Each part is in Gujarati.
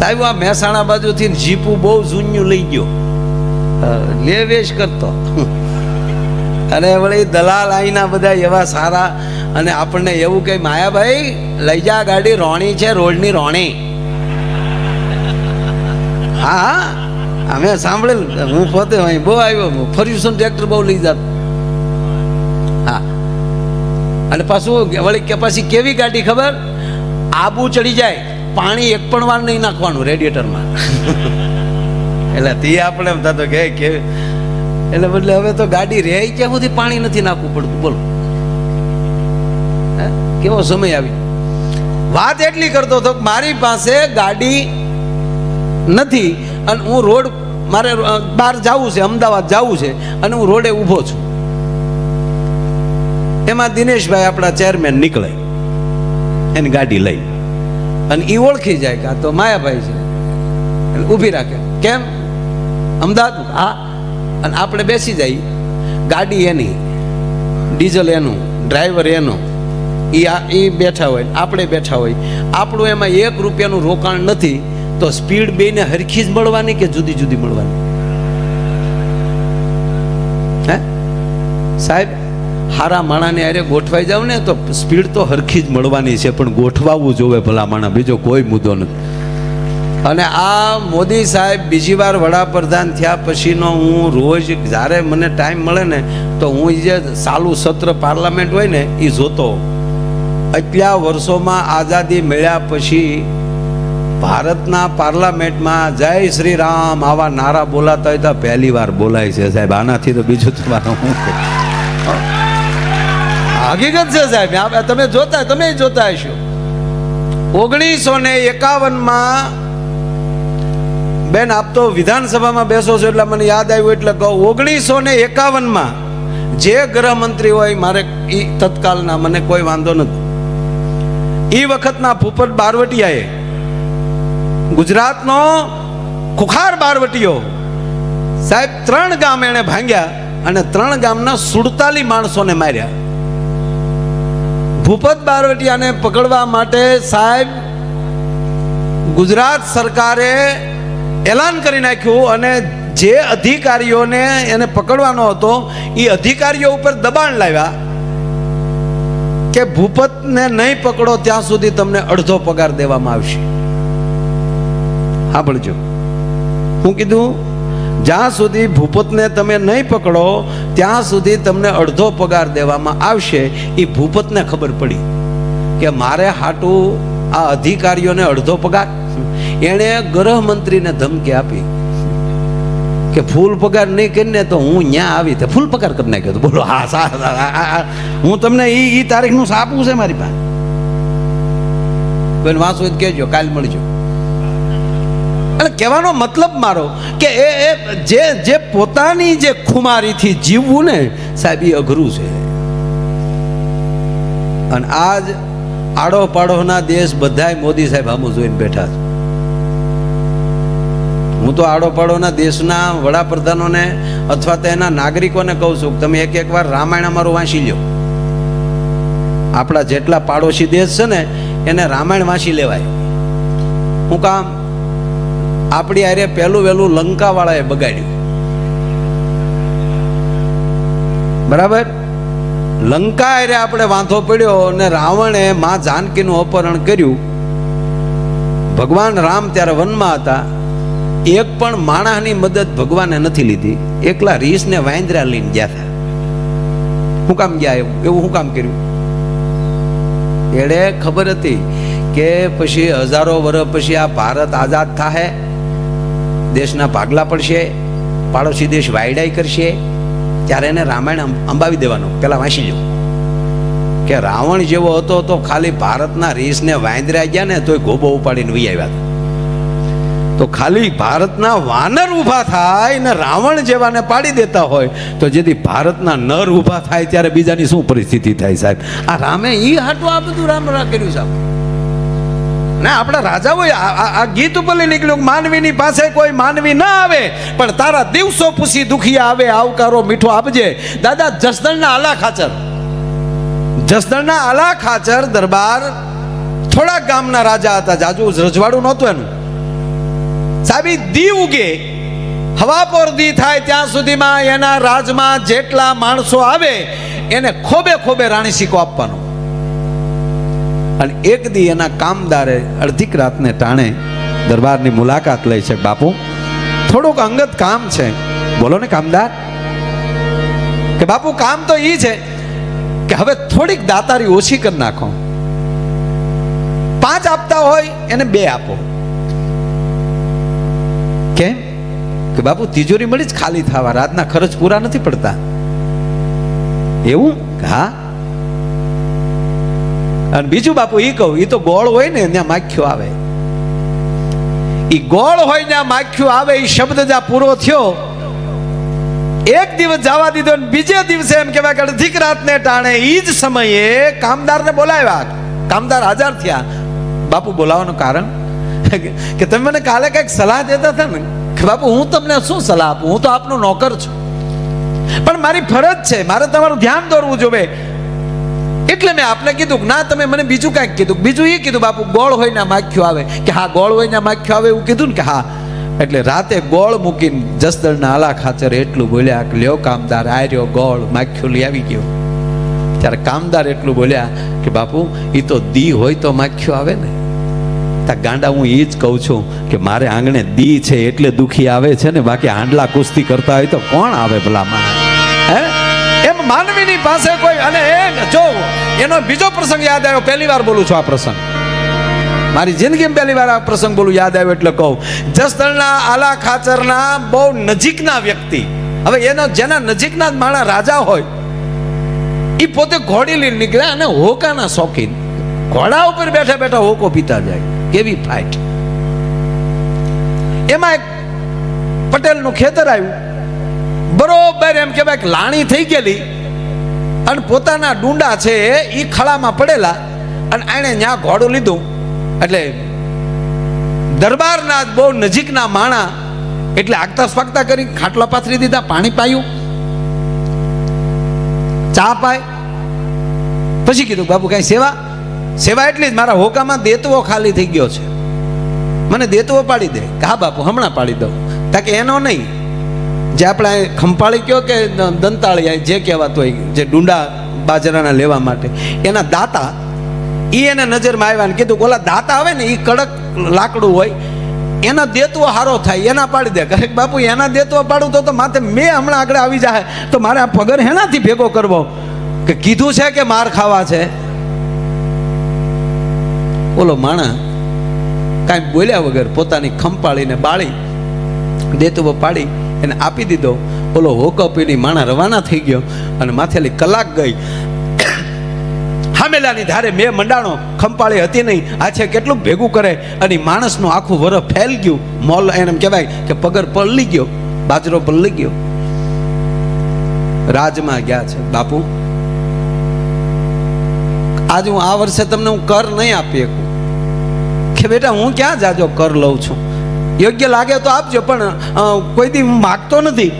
સાહેબ, આ મહેસાણા બાજુથી જીપુ બહુ જૂન્યું લઈ ગયો. લે વેશ કરતો. અને વળી દલાલ આઈના બધા એવા સારા અને આપણને એવું કે માયાભાઈ, લઈ જા ગાડી, રોણી છે, રોડની રોણી. હા હા, અમે સાંભળેલું. હું પોતે અહીં બહુ આવ્યો ફર્યુસન ટ્રેક્ટર બહુ લઈ જાત. હા. અને પાછું વળી કે, પછી કેવી ગાડી ખબર? આબુ ચડી જાય. પાણી એક પણ વાર નહીં નાખવાનું રેડિએટરમાં એટલે તે આપણે એમ થતો કે એટલે બદલે હવે તો ગાડી રહે ક્યાં સુધી પાણી નથી નાખવું પડતું? બોલો? કેવો સમય આવી? વાત એટલી કરતો હતો મારી પાસે ગાડી નથી અને હું રોડ મારે બહાર જવું છે, અમદાવાદ જવું છે અને હું રોડે ઊભો છું. એમાં દિનેશભાઈ આપણા ચેરમેન નીકળે. એની ગાડી લઈ. અને એ ઓળખી જાય કે આ તો માયાભાઈ છે. એટલે ઊભી રાખે. કેમ? અમદાવાદ હા. અને આપણે બેસી જઈએ ગાડી એની, ડીઝલ એનું, ડ્રાઈવર એનો એ આ એ બેઠા હોય, આપણે બેઠા હોય. આપણું એમાં એક રૂપિયાનું રોકાણ નથી, તો સ્પીડ બેને હરખી જ મળવાની કે જુદી જુદી મળવાની? હે? સાહેબ હારા માણાને અરે ગોઠવાઈ જાવ ને તો સ્પીડ તો હરખી જ મળવાની છે, પણ ગોઠવાવું જોવે ભલા માણા, બીજો કોઈ મુદ્દો નથી. અને આ મોદી સાહેબ બીજી વાર વડાપ્રધાન થયા પછીનો હું રોજ જ્યારે મને ટાઈમ મળે ને, તો હું જે ચાલુ સત્ર પાર્લામેન્ટ હોય ને એ જોતો એટલા વર્ષોમાં આઝાદી મળ્યા પછી ભારતના પાર્લામેન્ટમાં જય શ્રી રામ આવા નારા બોલાતા હોય તો પહેલી વાર બોલાય છે સાહેબ. આનાથી તો બીજું તમારું કહું? હકીકત છે સાહેબ તમે જોતા તમે જોતા હશો. ઓગણીસો ને એકાવનમાં બેન આપ તો વિધાનસભામાં બેસો છો એટલે મને યાદ આવ્યું એટલે કહું. ઓગણીસો ને એકાવનમાં જે ગૃહમંત્રી હોય મારે એ તત્કાલના, મને કોઈ વાંધો નથી. એ વખતના ભૂપત બારવટિયાએ ગુજરાતનો ખુખાર બારવટીયો સાહેબ ત્રણ ગામ એણે ભાંગ્યા અને ત્રણ ગામના સુડતાલી માણસોને માર્યા. ભૂપત બારવટિયાને પકડવા માટે સાહેબ, ગુજરાત સરકારે એલાન કરી નાખ્યું અને જે અધિકારીઓને એને પકડવાનો હતો એ અધિકારીઓ ઉપર દબાણ લાવ્યા કે ભૂપતને નહીં પકડો, ત્યાં સુધી તમને અડધો પગાર દેવામાં આવશે. સાંભળજો. હું કીધું જ્યાં સુધી ભૂપતને તમે નહીં પકડો, ત્યાં સુધી તમને અડધો પગાર દેવામાં આવશે. એ ભૂપતને ખબર પડી કે મારે હાટું આ અધિકારીઓને અડધો પગાર. એણે ગૃહમંત્રીને ધમકી આપી કે ફૂલ પગાર નહીં કરીને તો હું ન્યા આવી તે ફૂલ પગાર કરી નાખ્યો તો. બોલો, હા, સા હું તમને એ એ તારીખનું સાપું છે મારી પાસે? કોઈને વાંચવું કહેજો, કાલ મળજો. એટલે કહેવાનો મતલબ મારો કે એ એ જે જે પોતાની જે ખુમારીથી જીવવું ને, સાહેબ, એ અઘરું છે. અને આજ આડો પાડોના દેશ બધાય મોદી સાહેબ આમ જોઈને બેઠા છે. હું તો આડો પાડોના દેશના વડાપ્રધાનોને અથવા તો એના નાગરિકોને કહું છું કે તમે એક એક વાર રામાયણ અમારું વાંચી લો આપણા જેટલા પાડોશી દેશ છે ને, એને રામાયણ વાંચી લેવાય. હું કામ આપણી આરે પહેલું વહેલું લંકા વાળાએ બગાડ્યું. બરાબર? લંકા આરે આપણે વાંધો પડ્યો અને રાવણે માં જાનકીનું અપહરણ કર્યું. ભગવાન રામ ત્યારે વનમાં હતા. એક પણ માણસની મદદ ભગવાને નથી લીધી. એકલા રીસને વાંદરા લઈને ગયા હતા. હું કામ ગયા એવું? એવું શું કામ કર્યું? એણે ખબર હતી કે પછી હજારો વર્ષ પછી આ ભારત આઝાદ થાહે. દેશના ભાગલા પડશે, પાડોશી દેશ વાયડાઈ કરશે, ત્યારે એને રામાયણ અંબાવી દેવાનો. પેલા વાંચી જવું કે રાવણ જેવો હતો તો ખાલી ભારતના રીસને વાંદરા ગયા ને તોય ગોબો ઉપાડીને વી આવ્યા તો ખાલી ભારતના વાનર ઊભા થાય ને રાવણ જેવાને પાડી દેતા હોય, તો જેથી ભારતના નર ઊભા થાય, ત્યારે બીજાની શું પરિસ્થિતિ થાય સાહેબ? આ રામે ઈ હાટું આ બધું રામ કર્યું સાહેબ. ના, આપણા રાજાઓ આ ગીત ઉપર નીકળ્યું માનવીની પાસે કોઈ માનવી ના આવે, પણ તારા દિવસો પૂછી દુખિયા આવે, આવકારો મીઠો આપજે. દાદા, જસદણના આલા ખાચર. જસદણના આલા ખાચર દરબાર થોડા ગામના રાજા હતા, જાજુ રજવાડું નહોતું એનું. સાબી દી ઉગે. હવા પર દી થાય ત્યાં સુધીમાં એના રાજમાં જેટલા માણસો આવે, એને ખોબે ખોબે રાણી સિક્કો આપવાનો. અને એક દી એના કામદારે અડધીક રાતને ટાણે દરબારની મુલાકાત લઈ છે, બાપુ, થોડુંક અંગત કામ છે. બોલો ને કામદાર. કે બાપુ, કામ તો ઈ છે કે હવે થોડીક દાતારી ઓછી કરી નાખો. પાંચ આપતા હોય એને બે આપો. કેમ? કે બાપુ, તિજોરી મળી જ ખાલી થવા, રાતના ખર્ચ પૂરા નથી પડતા. એવું? હા. અને બીજું બાપુ એ કહું એ તો ગોળ હોય ને ત્યાં માખ્યો આવે. એ ગોળ હોય ત્યાં માખ્યું આવે એ શબ્દ જ્યાં પૂરો થયો. એક દિવસ જવા દીધો ને બીજે દિવસે એમ કહેવાય કે અડધીક રાતને ટાણે એ જ સમયે કામદારને બોલાવ્યા. કામદાર હાજર થયા. બાપુ બોલાવવાનું કારણ? કે તમે મને કાલે કંઈક સલાહ દેતા હતા ને? કે બાપુ હું તમને શું સલાહ આપું? હું તો આપનો નોકર છું. પણ મારી ફરજ છે, મારે તમારું ધ્યાન દોરવું જોવે. એટલે મેં આપને કીધું ના, તમે મને બીજું કાંઈક કીધું. બીજું એ કીધું, બાપુ, ગોળ હોય ને માખ્યું આવે. કે હા, ગોળ હોય ને માખ્યું આવે એવું કીધું ને કે હા. એટલે રાતે ગોળ મૂકીને જસદણના આલા ખાચર એટલું બોલ્યા કે લ્યો કામદાર આર્યો ગોળ, માખ્યું લઈ આવી ગયો. ત્યારે કામદાર એટલું બોલ્યા કે બાપુ એ તો દી હોય તો માખ્યું આવે ને. ત્યાં ગાંડા હું એ જ કહું છું કે મારે આંગણે દી છે એટલે દુખી આવે છે ને, બાકી હાંડલા કુસ્તી કરતા હોય તો કોણ આવે ભલામાં હે? માનવીની પાસે કોઈ અને એ જો એનો બીજો પ્રસંગ યાદ આવ્યો, પહેલી વાર બોલું છું આ પ્રસંગ. મારી જિંદગીમાં પહેલી વાર આ પ્રસંગ બોલું, યાદ આવ્યો એટલે કહું. જસદણના, આલા ખાચરના બહુ નજીકના વ્યક્તિ. હવે એનો જેના નજીકના માણા રાજા હોય એ પોતે ઘોડી લઈને નીકળ્યા અને હોકાના શોખીન. ઘોડા ઉપર બેઠા બેઠા હોકો પીતા જાય. કેવી ફાઇટ એમાં એક પટેલનું ખેતર આવ્યું. બરોબર એમ કહેવાય લાણી થઈ ગયેલી અને પોતાના ડુંડા છે એ ખળામાં પડેલા અને એણે ત્યાં ઘોડું લીધું. એટલે દરબારના બહુ નજીકના માણા એટલે આગતા સ્વાગતા કરી, ખાટલા પાથરી દીધા, પાણી પાયું. ચા પાય. પછી કીધું બાબુ કઈ સેવા? સેવા એટલી જ, મારા હોકામાં દેતવો ખાલી થઈ ગયો છે. મને દેતવો પાડી દે. હા બાપુ, હમણાં પાડી દઉં. તાકે એનો નહીં જે આપણે ખંપાળી કયો કે દંતાળી જે કહેવાતું હોય, જે ડુંડા બાજરાના લેવા માટે, એના દાતા એ એને નજરમાં આવ્યા ને કીધું ઓલા દાતા આવે ને એ કડક લાકડું હોય, એના દેતવો હારો થાય, એના પાડી દે. કરે બાપુ, એના દેતવો પાડું તો માથે મેં હમણાં આગળ આવી જાય તો મારે આ પગર હેનાથી ભેગો કરવો? કે કીધું છે કે માર ખાવા છે? બોલો માણા કાંઈ બોલ્યા વગર પોતાની ખંપાળીને બાળી દેતવો પાડી એને આપી દીધો. ઓલો હોકો પીડી માણા રવાના થઈ ગયો અને માથેલી કલાક ગઈ. હામેલાની ધારે મેં મંડાણો ખંપાળી હતી નહીં. આ છે કેટલું ભેગું કરે. અને માણસનું આખું વરફ ફેલ ગયું. મોલ એને કહેવાય કે પગર પલળી ગયો. બાજરો પલળી ગયો. રાજમાં ગયા છે. બાપુ, આજે હું આ વર્ષે તમને હું કર નહીં આપી શકું. કે બેટા હું ક્યાં જાજો કર લઉં છું? યોગ્ય લાગે તો આપજો, પણ કોઈ દી માગતો નથી.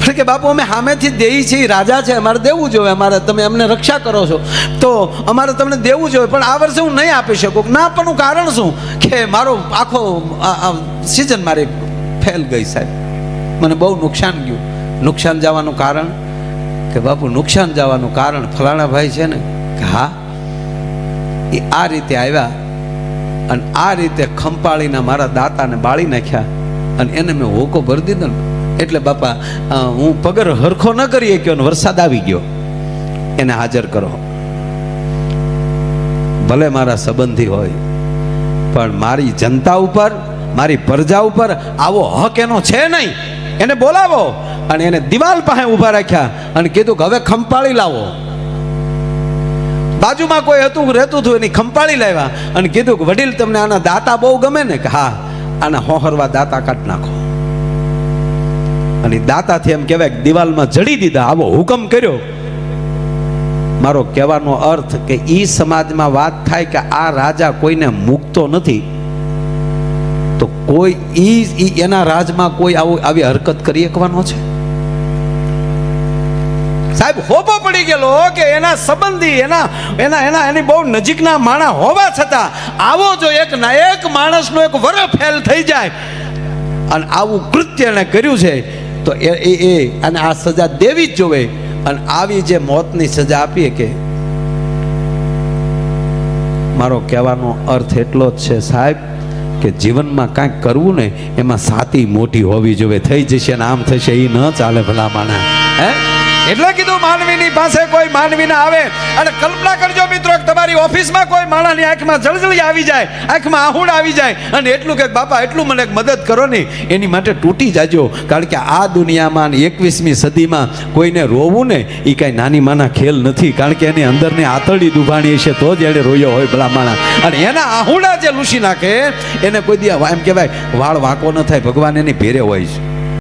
પણ કે બાપુ, અમે સામેથી દેહી છીએ, રાજા છે, અમારે દેવું જોઈએ, અમારે તમે અમને રક્ષા કરો છો. તો અમારે તમને દેવું જોઈએ, પણ આ વર્ષે હું નહીં આપી શકું. ના આપવાનું કારણ શું? કે મારો આખો સિઝન મારી ફેલ ગઈ સાહેબ. મને બહુ નુકસાન ગયું. નુકસાન જવાનું કારણ? કે બાપુ, નુકસાન જવાનું કારણ ફલાણા ભાઈ છે ને, કે હા, એ આ રીતે આવ્યા. અને આ રીતે ખંપાળીને મારા દાતાને બાળી નાખ્યા અને એને મેં હોકો ભરી દીધો ને. એટલે બાપા હું પગર હરખો ન કરી કયો ને વરસાદ આવી ગયો. એને હાજર કરો. ભલે મારા સંબંધી હોય, પણ મારી જનતા ઉપર, મારી પ્રજા ઉપર આવો હક એનો છે નહીં. એને બોલાવો અને એને દિવાલ પાસે ઊભા રાખ્યા અને કીધું કે હવે ખંપાળી લાવો. બાજુમાં કોઈ હતું, રહેતું હતું, એની ખંપાળી લાવ્યા અને કીધું કે, વડીલ, તમને આના દાતા બહુ ગમે ને? કે, હા, આના હોહરવા દાતા કાઢ નાખો. અને દાતાથી એમ કહેવાય દિવાલમાં જડી દીધા. આવો હુકમ કર્યો. મારો કહેવાનો અર્થ કે ઈ સમાજમાં વાત થાય કે આ રાજા કોઈને મૂકતો નથી, તો કોઈ ઈ એના રાજમાં કોઈ આવું, આવી હરકત કરી શકવાનો છે? સાહેબ હોપો પડી ગયેલો કે એના સંબંધી, એના એના એના, એની બહુ નજીકના માણા હોવા છતાં આવો જો એક ના એક માણસનો એક વર ફેલ થઈ જાય અને આવું કૃત્ય એને કર્યું છે, તો એ એ અને આ સજા દેવી જ જોવે. અને આવી જે મોતની સજા આપીએ કે મારો કહેવાનો અર્થ એટલો જ છે સાહેબ કે જીવનમાં કાંઈક કરવું ને એમાં સાતી મોટી હોવી જોઈએ થઈ જશે ને આમ થશે એ ન ચાલે ભલા માણા હે? એટલે કીધું માનવીની પાસે કોઈ માનવી ના આવે. અને કલ્પના કરજો મિત્રો, કે તમારી ઓફિસમાં કોઈ માણસની આંખમાં જળજળી આવી જાય, આંખમાં આહુડ આવી જાય, અને એટલું કે, બાપા, એટલું મને મદદ કરો ને, એની માટે તૂટી જાજો. કારણ કે આ દુનિયામાં એકવીસમી સદીમાં કોઈને રોવું ને એ કાંઈ નાની માના ખેલ નથી. કારણ કે એની અંદરની આતરડી દુભાણી છે તો જ એને રોયો હોય ભલા માણા. અને એના આહુડા જે લૂસી નાખે, એને કોઈ દી એમ કહેવાય, વાળ વાંકો ન થાય, ભગવાન એની ભેરે હોય છે.